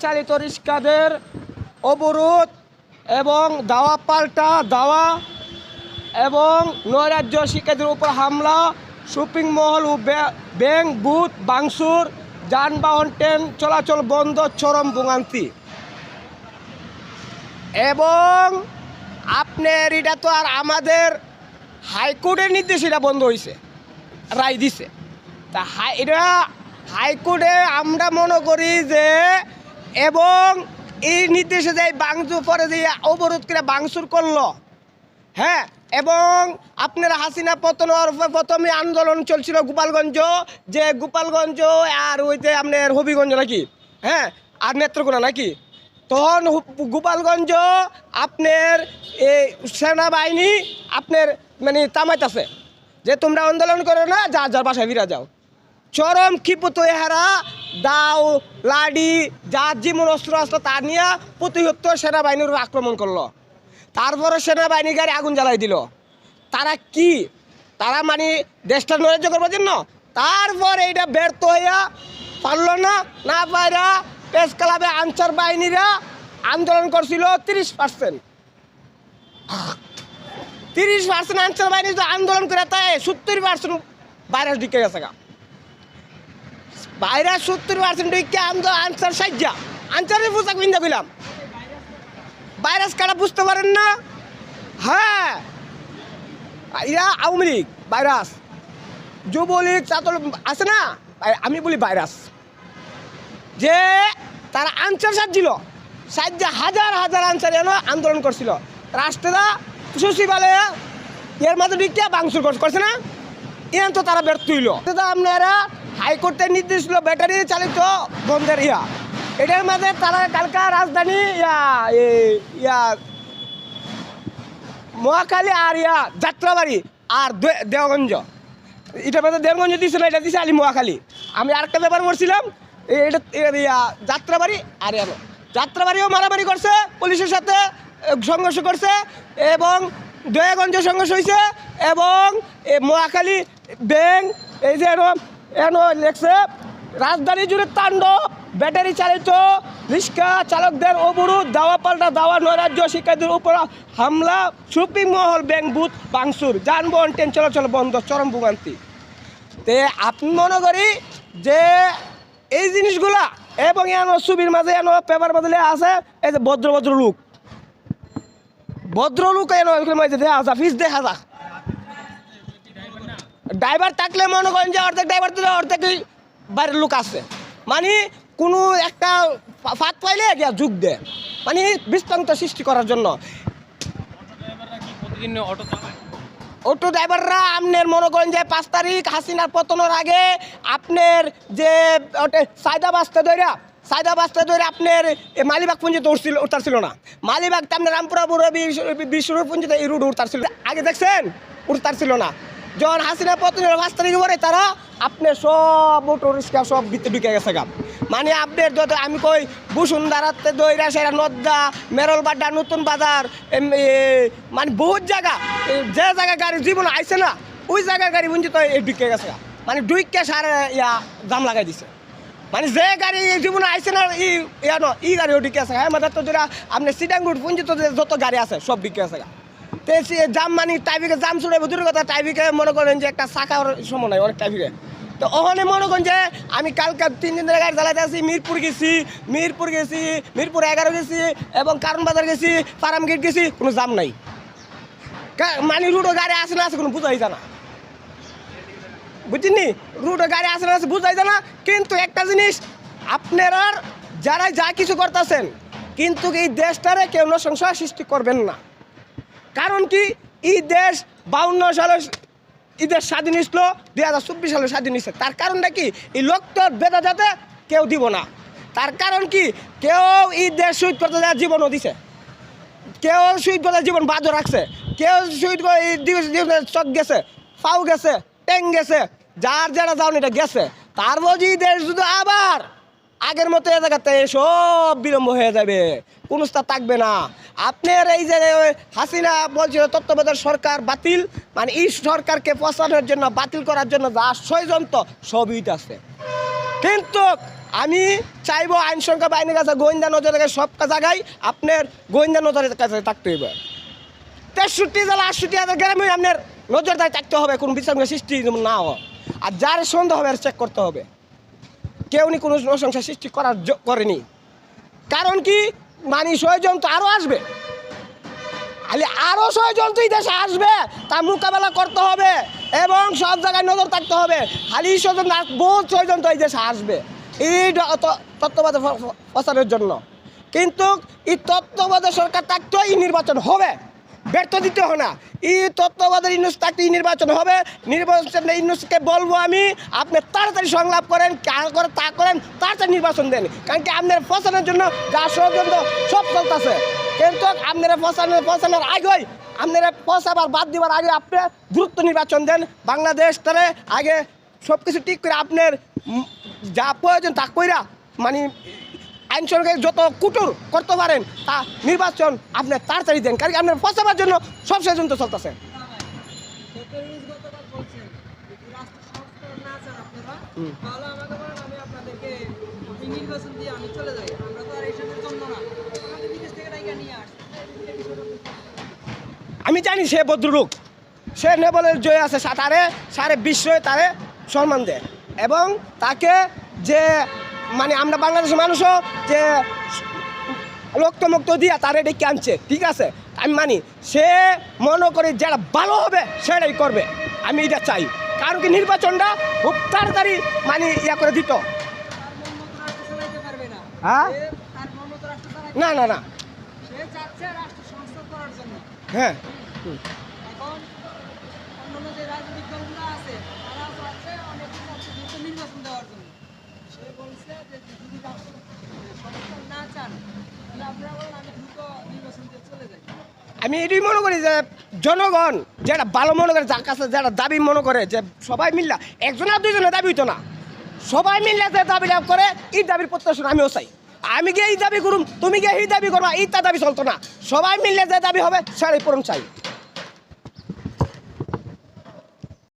চালিত রিক্সাদের অবরোধ এবং দাওয়া পাল্টা দাওয়া এবং নৈরাজ্য শিক্ষার্থীদের উপর হামলা, শপিং মহল ও ব্য- ব্যাংক, বুথ, বাংসুর, যানবাহন, ট্রেন চলাচল বন্ধ, চরম ভোগান্তি। এবং আপনার এটা তো আর আমাদের হাইকোর্টের নির্দেশ এটা বন্ধ হয়েছে রায় দিছে। তা হাই, এটা হাইকোর্টে আমরা মনে করি যে এবং এই নির্দেশে যে বাংচুর পরে যে অবরোধ করে বাংচুর করল হ্যাঁ? এবং আপনার হাসিনা পতন প্রথমে আন্দোলন চলছিল গোপালগঞ্জ, যে গোপালগঞ্জ আর ওইতে আপনার হবিগঞ্জ নাকি হ্যাঁ? আর নেত্রকোনা নাকি? তখন গোপালগঞ্জ আপনার এই সেনাবাহিনী আপনার মানে তামাইতেছে, যে তোমরা আন্দোলন করো না, যা যার বাসায় ফিরা যাও। চরম ক্ষিপ্ত এহারা দাও, লাডি যার যেমন অস্ত্র আসলো তা নিয়ে প্রতিহত সেনাবাহিনীর আক্রমণ করল। তারপরে সেনাবাহিনী গাড়ি আগুন জ্বালাই দিল। তারা কি? তারা মানে দেশটা নৈরাজ্য করবার জন্য? তারপর এইটা ব্যর্থ হইয়া পারল না না পায়রা প্রেস ক্লাবে আনসার বাহিনীরা আন্দোলন করছিল তিরিশ পার্সেন্ট তিরিশ পার্সেন্ট আনসার বাহিনী আন্দোলন করে তাই সত্তর পার্সেন্ট ভাইরাস ঢুকে গেছে গা। ভাইরাস সত্তর পার্সেন্ট আনসার সাজ্জা? আনসারের পোশাক বিন্দা দিলাম ভাইরাস কারা বুঝতে পারেন না? হ্যাঁ। এরা আওয়ামী লীগ ভাইরাস যুবলীগ ছাত্র আছে না? আমি বলি ভাইরাস যে তারা আনসার সাজছিল সাজ্জা হাজার হাজার আনসার এনে আন্দোলন করছিল। রাষ্ট্ররা সচিবালয়ে এর মাঝে ঢুকিয়া বাংসুর করছে না? এন তো তারা ব্যর্থ হইল। আপনারা হাইকোর্টের নির্দেশ ছিল ব্যাটারি চালিত বন্ধের ইয়া। এটার মাঝে তারা কালকা রাজধানী ইয়া ইয়া, মহাখালী আর ইয়া, যাত্রাবাড়ি আর দেওগঞ্জ। এটার মধ্যে দেওগঞ্জ দিছে না এটা দিছে আলি মহাখালী। আমি আরেকটা ব্যাপার করছিলাম এটা ইয়া, যাত্রাবাড়ি আর এলো যাত্রাবাড়িও মারামারি করছে, পুলিশের সাথে সংঘর্ষ করছে এবং দয়াগঞ্জ সংঘর্ষ হয়েছে এবং মহাখালী ব্যাংক, এই যে এনো লেখছে রাজধানী জুড়ে তাণ্ডব, ব্যাটারি চালিত, রিক্সা চালকদের অবরোধ, দাওয়া পাল্টা, দাওয়া নৈরাজ্য শিক্ষার্থীদের উপর হামলা শপিং মহল ব্যাংক বুথ বাংসুর যানবাহন, ট্রেন চলাচল বন্ধ, চরম ভোগান্তি। তে, আপনি মনে করি যে এই জিনিসগুলা এবং এন ছবির মাঝে এন, পেপার বদলে আছে, এই যে ভদ্র ভদ্র লোক ভদ্র লোক এন মাঝে দেখা যা ফিস দেখা যা ড্রাইভার থাকলে মনে করেন যে অর্ধেক ড্রাইভার দিলে অর্ধেকই বাইরের লোক আছে। মানে কোনো একটা ফাঁদ পাইলে গিয়া যুগ দেয়। মানে বিস্তান্ত সৃষ্টি করার জন্য। অটো ড্রাইভাররা আপনার মনে করেন যে পাঁচ তারিখ হাসিনার পতনের আগে আপনার যে সায়দা বাস্তা দইরা সায়দা বাস্তা দইরা আপনার মালিবাগ পুঞ্জিতে উঠছিল উঠতারছিল না। মালিবাগ তো আপনার রামপুরা, বুড়ো বিশ্বরূপ পুঞ্জিতে এই রুট উঠতারছিল আগে দেখছেন? উঠতারছিল না। যখন হাসিনা পতনের পাঁচ তারিখ পরে তারা আপনার সব অটো রিক্সা সব ভিতরে ঢুকে গেছে গা। মানে আপনার যত আমি কই, বসুন্ধরাতে দইরা, সেরা নদ্দা, মেরলবাড্ডা, নতুন বাজার মানে বহুত জায়গা। যে জায়গা গাড়ি জীবন আইছে না, ওই জায়গার গাড়ি এই ঢুকে গেছে গা। মানে ডুইকে সার ইয়া জাম লাগাই দিছে। মানে যে গাড়ি জীবনে আইছে না, ই ইয়া ন, ই গাড়িও ঢুকে আছে হ্যাঁ মাথার তো যেটা রুট পঞ্চিত যে যত গাড়ি আছে, সব ঢুকে আছে সে জাম মানে টাইফিকে জাম ছুড়ে দূরের কথা, টাইফিকে মনে করেন যে একটা শাখার সময় নাই, অনেক টাইফিকে। তো ওখানে মনে করেন যে আমি কালকে তিন দিন ধরে গাড়ি চালাতে আছি মিরপুর গেছি মিরপুর গেছি, মিরপুর এগারো গেছি এবং কারণ বাজার গেছি, ফার্ম গেট গেছি, কোনো জাম নাই। মানে রুটো গাড়ি আসে না আছে কোনো বুঝাই জানা বুঝিনি রুটো গাড়ি আসে না আছে বুঝাই জানা কিন্তু একটা জিনিস, আপনারা যারা যা কিছু করতেছেন, কিন্তু এই দেশটারে কেউ সংশয় সৃষ্টি করবেন না। কারণ কি? এই দেশ বাউন্ন সালে ঈদের স্বাধীন হয়েছিল দুই হাজার চব্বিশ সালে স্বাধীন হয়েছে তার কারণটা কি? এই লোকটা বেদা যাতে কেউ দিব না। তার কারণ কি? কেউ এই দেশ শহীদ করতে জীবনও দিছে। কেউ শহীদ করে জীবন বাদও রাখছে। কেউ শহীদ করে চক গেছে, পাও গেছে ট্যাং গেছে, যার যারা যাওনি এটা গেছে। তার এই দেশ শুধু আবার আগের মতো এ জায়গাতে সব বিলম্ব হয়ে যাবে, কোনো থাকবে না। আপনার এই যে হাসিনা বলছিল, তত্ত্বাবধায়ক সরকার বাতিল মানে এই সরকারকে পচানোর জন্য, বাতিল করার জন্য যা ষড়যন্ত্র, সবই আছে। কিন্তু আমি চাইব আইন শৃঙ্খলা বাহিনীর কাছে গোয়েন্দা নজরের সব জায়গায় আপনার গোয়েন্দা নজরের কাছে থাকতে হবে তেষট্টি জেলা, আটষট্টি হাজার গ্রামে আপনার নজরদারি থাকতে হবে, কোনো বিচার সৃষ্টি না হয় আর যার সন্দেহ হবে চেক করতে হবে। কেউ নি কোনো নৃশংস সৃষ্টি করার করেনি। কারণ কি? মানে ষড়যন্ত্র আরও আসবে। খালি আরও ষড়যন্ত্র এই দেশে আসবে, তা মোকাবেলা করতে হবে এবং সব জায়গায় নজর থাকতে হবে। খালি ষড়যন্ত্র আর বহুত ষড়যন্ত্র এই দেশে আসবে। এই তত্ত্ববাদ ত- প্রচারের জন্য। কিন্তু এই তত্ত্ববাদের সরকার থাকতেও এই নির্বাচন হবে। ব্যর্থ দিতে হয় না। এই তত্ত্ববাদের ইউনুস এই নির্বাচন হবে। নির্বাচন ইউনুসকে বলব আমি, আপনি তাড়াতাড়ি সংলাপ করেন যা করে তা করেন, তাড়াতাড়ি নির্বাচন দেন। কারণ কি আপনার ফসলের জন্য যা ষড়যন্ত্র সব চলতেছে। কিন্তু আপনারা ফসানোর ফসানোর আগেই আপনারা ফসাবার বাদ দিবার আগে আপনি দ্রুত নির্বাচন দেন। বাংলাদেশ তাহলে আগে সব কিছু ঠিক করে আপনার যা প্রয়োজন তা কইরা মানে আইন সরকার যত কুটুর করতে পারেন তা নির্বাচন আপনি তাড়াতাড়ি দেন কারণ আপনার ফসাবার জন্য সব ষড়যন্ত্র চলতেছে। আমি জানি সে ভদ্রলোক সে নেবলের জয় আছে সা- তারে সারে বিশ্বই তারে সম্মান দেয়। এবং তাকে যে মানে আমরা বাংলাদেশের মানুষও যে রক্তমুক্ত দিয়া তার ডেকে আনছে, ঠিক আছে আমি মানি, সে মনে করে যারা ভালো হবে, সেটাই করবে আমি এটা চাই কারণ কি নির্বাচনটা খুব তাড়াতাড়ি মানে ইয়া করে দিত। হ্যাঁ? না না না। হ্যাঁ আমি এটাই মনে করি যে জনগণ, যেটা ভালো মনে করে, যার কাছে যারা দাবি মনে করে, যে সবাই মিললা, একজন আর দুইজনের দাবি হইতো না। সবাই মিললে যে দাবি লাভ করে, এই দাবির প্রত্যাশন আমিও চাই। আমি গিয়ে এই দাবি করুম, তুমি গিয়ে এই দাবি করবা, এই তা দাবি চলতো না। সবাই মিললে যে দাবি হবে, সেটাই পূরণ চাই।